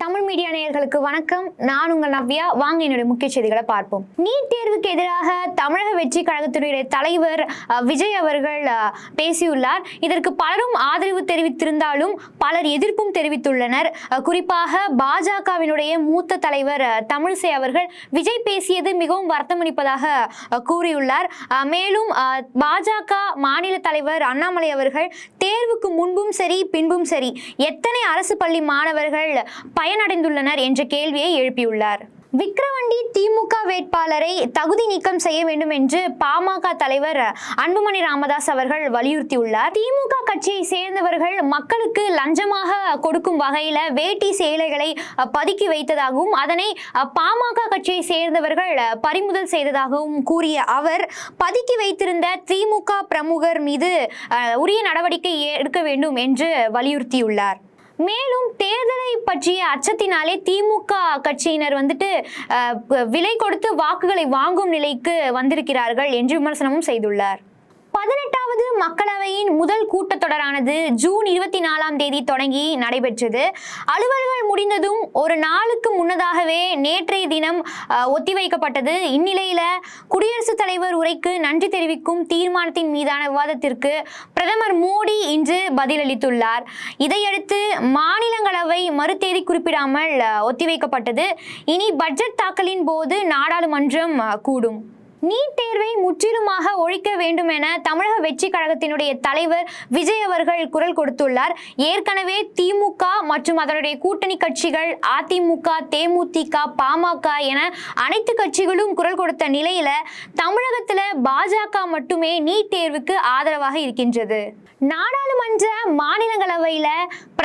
Tamil media நேயர்களுக்கு வணக்கம். நான் உங்கள் நவ்யா. வாங்க என்னுடைய முக்கிய செய்திகளை பார்ப்போம். நீட் தேர்வுக்கு எதிராக தமிழக வெற்றி கழகத்தினுடைய தலைவர் அஹ், விஜய் அவர்கள் பேசியுள்ளார். இதற்கு பலரும் ஆதரவு தெரிவித்திருந்தாலும் பலர் எதிர்ப்பும் தெரிவித்துள்ளனர். அஹ், குறிப்பாக பாஜகவினுடைய மூத்த தலைவர் தமிழிசை அவர்கள் விஜய் பேசியது மிகவும் வருத்தமளிப்பதாக கூறியுள்ளார். அஹ், மேலும் அஹ், பாஜக மாநில தலைவர் அண்ணாமலை அவர்கள் தேர்வுக்கு முன்பும் சரி பின்பும் சரி எத்தனை அரசு பள்ளி மாணவர்கள் பயனடைந்துள்ளனர் என்ற கேள்வியை எழுப்பியுள்ளார். விக்கிரவண்டி திமுக வேட்பாளரை தகுதி நீக்கம் செய்ய வேண்டும் என்று பாமக தலைவர் அன்புமணி ராமதாஸ் அவர்கள் வலியுறுத்தியுள்ளார். திமுக கட்சியை சேர்ந்தவர்கள் மக்களுக்கு லஞ்சமாக கொடுக்கும் வகையில வேட்டி சேலைகளை பதுக்கி வைத்ததாகவும் அதனை பாமக கட்சியை சேர்ந்தவர்கள் பறிமுதல் செய்ததாகவும் கூறிய அவர் பதுக்கி வைத்திருந்த திமுக பிரமுகர் மீது உரிய நடவடிக்கை எடுக்க வேண்டும் என்று வலியுறுத்தியுள்ளார். மேலும் தேர்தலை பற்றிய அச்சத்தினாலே திமுக கட்சியினர் வந்துட்டு விலை கொடுத்து வாக்குகளை வாங்கும் நிலைக்கு வந்திருக்கிறார்கள் என்று விமர்சனமும் செய்துள்ளார். பதினெட்டாவது மக்களவையின் முதல் கூட்டத்தொடரானது ஜூன் இருபத்தி நாலாம் தேதி தொடங்கி நடைபெற்றது. அலுவல்கள் முடிந்ததும் ஒரு நாளுக்கு முன்னதாகவே நேற்றைய தினம் ஒத்திவைக்கப்பட்டது. இந்நிலையில குடியரசுத் தலைவர் உரைக்கு நன்றி தெரிவிக்கும் தீர்மானத்தின் மீதான விவாதத்திற்கு பிரதமர் மோடி இன்று பதிலளித்துள்ளார். இதையடுத்து மாநிலங்களவை மறுதேதி குறிப்பிடாமல் ஒத்திவைக்கப்பட்டது. இனி பட்ஜெட் தாக்கலின் போது நாடாளுமன்றம் கூடும். நீட் தேர்வை முற்றிலுமாக ஒழிக்க வேண்டும் என தமிழக வெற்றி கழகத்தினுடைய தலைவர் விஜய் அவர்கள் குரல் கொடுத்துள்ளார். ஏற்கனவே திமுக மற்றும் அதனுடைய கூட்டணி கட்சிகள் அதிமுக தேமுதிக பாமக என அனைத்து கட்சிகளும் குரல் கொடுத்த நிலையில தமிழகத்துல பாஜக மட்டுமே நீட் தேர்வுக்கு ஆதரவாக இருக்கின்றது. நாடாளுமன்ற மாநிலங்களவையில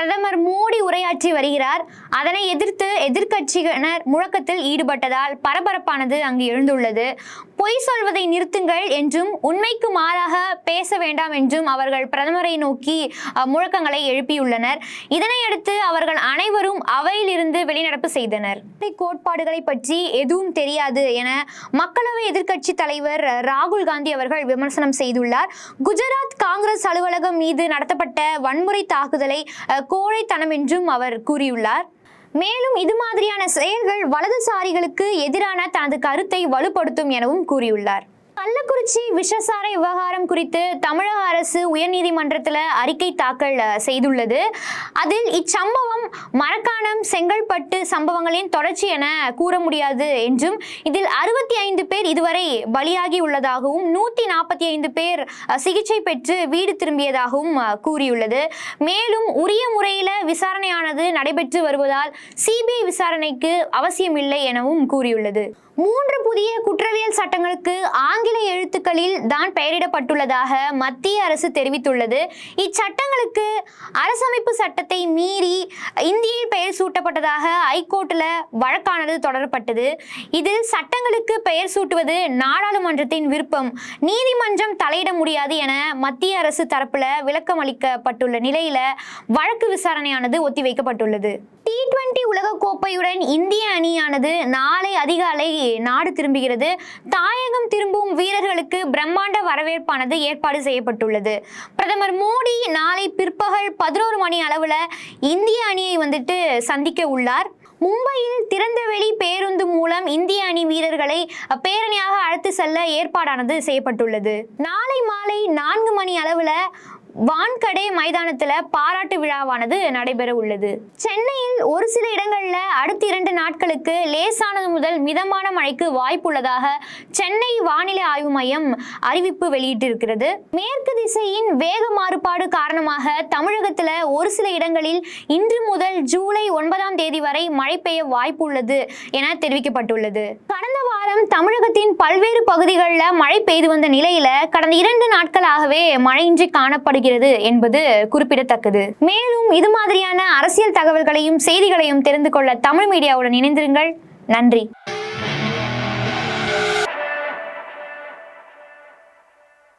பிரதமர் மோடி உரையாற்றி வருகிறார். அதனை எதிர்த்து எதிர்கட்சியினர் முழக்கத்தில் ஈடுபட்டதால் பரபரப்பானது அங்கு எழுந்துள்ளது. பொய் சொல்வதை நிறுத்துங்கள் என்றும் உண்மைக்கு மாறாக பேச வேண்டாம் என்றும் அவர்கள் பிரதமரை நோக்கி முழக்கங்களை எழுப்பியுள்ளனர். இதனையடுத்து அவர்கள் அனைவரும் அவையிலிருந்து வெளிநடப்பு செய்தனர். கோட்பாடுகளை பற்றி எதுவும் தெரியாது என மக்களவை எதிர்க்கட்சி தலைவர் ராகுல் காந்தி அவர்கள் விமர்சனம் செய்துள்ளார். குஜராத் காங்கிரஸ் அலுவலகம் மீது நடத்தப்பட்ட வன்முறை தாக்குதலை கோழைத்தனம் என்றும் அவர் கூறியுள்ளார். மேலும் இது மாதிரியான செயல்கள் வலதுசாரிகளுக்கு எதிரான தனது கருத்தை வலுப்படுத்தும் எனவும் கூறியுள்ளார். கள்ளக்குறிச்சி விஷசாரை விவகாரம் குறித்து தமிழக அரசு உயர்நீதிமன்றத்தில் அறிக்கை தாக்கல் செய்துள்ளது. அதில் இச்சம்பவம் மரக்காணம் செங்கல்பட்டு சம்பவங்களின் தொடர்ச்சி என கூற முடியாது என்றும் இதில் அறுபத்தி ஐந்து பேர் இதுவரை பலியாகி உள்ளதாகவும் நூற்றி நாற்பத்தி ஐந்து பேர் சிகிச்சை பெற்று வீடு திரும்பியதாகவும் கூறியுள்ளது. மேலும் உரிய முறையில் விசாரணையானது நடைபெற்று வருவதால் சிபிஐ விசாரணைக்கு அவசியமில்லை எனவும் கூறியுள்ளது. மூன்று புதிய குற்றவியல் சட்டங்களுக்கு ஆங்கில எழுத்துக்களில் தான் பெயரிடப்பட்டுள்ளதாக மத்திய அரசு தெரிவித்துள்ளது. இச்சட்டங்களுக்கு அரசமைப்பு சட்டத்தை மீறி இந்தியில் பெயர் சூட்டப்பட்டதாக ஐகோர்ட்டில் வழக்கானது தொடரப்பட்டது. இதில் சட்டங்களுக்கு பெயர் சூட்டுவது நாடாளுமன்றத்தின் விருப்பம். நீதிமன்றம் தலையிட முடியாது என மத்திய அரசு தரப்பில் விளக்கம் அளிக்கப்பட்டுள்ள நிலையில் வழக்கு விசாரணையானது ஒத்திவைக்கப்பட்டுள்ளது. டி டுவெண்டி உலகக்கோப்பையுடன் இந்திய அணியானது நாளை அதிகாலை நாடு திரும்புகிறது. தாயகம் திரும்பும் வீரர்களுக்கு பிரம்மாண்ட வரவேற்பானது ஏற்பாடு செய்யப்பட்டுள்ளது. பிரதமர் மோடி நாளை பிற்பகல் பதினோரு மணி அளவில் இந்திய அணியை வந்துட்டு சந்திக்க உள்ளார். மும்பையில் திறந்தவெளி பேருந்து மூலம் இந்திய அணி வீரர்களை பேரணியாக அழைத்து செல்ல ஏற்பாடானது செய்யப்பட்டுள்ளது. நாளை மாலை நான்கு மணி அளவில் வான்கடே மைதானத்தில் பாராட்டு விழாவானது நடைபெற உள்ளது. சென்னையில் ஒரு சில இடங்களில் அடுத்த இரண்டு நாட்களுக்கு லேசானது முதல் மிதமான மழைக்கு வாய்ப்புள்ளதாக சென்னை வானிலை ஆய்வு மையம் அறிவிப்பு வெளியிட்டிருக்கிறது. மேற்கு திசையின் வேக மாறுபாடு காரணமாக தமிழகத்தில் ஒரு சில இடங்களில் இன்று முதல் ஜூலை ஒன்பதாம் தேதி வரை மழை பெய்ய வாய்ப்புள்ளது என தெரிவிக்கப்பட்டுள்ளது. கடந்த வாரம் தமிழகத்தின் பல்வேறு பகுதிகளில் மழை பெய்து வந்த நிலையில் கடந்த இரண்டு நாட்களாகவே மழையின்றி வருகிறது என்பது குறிப்பிடத்தக்கது. மேலும் இது மாதிரியான அரசியல் தகவல்களையும் செய்திகளையும் தெரிந்து கொள்ள தமிழ் மீடியாவுடன் இணைந்திருங்கள். நன்றி.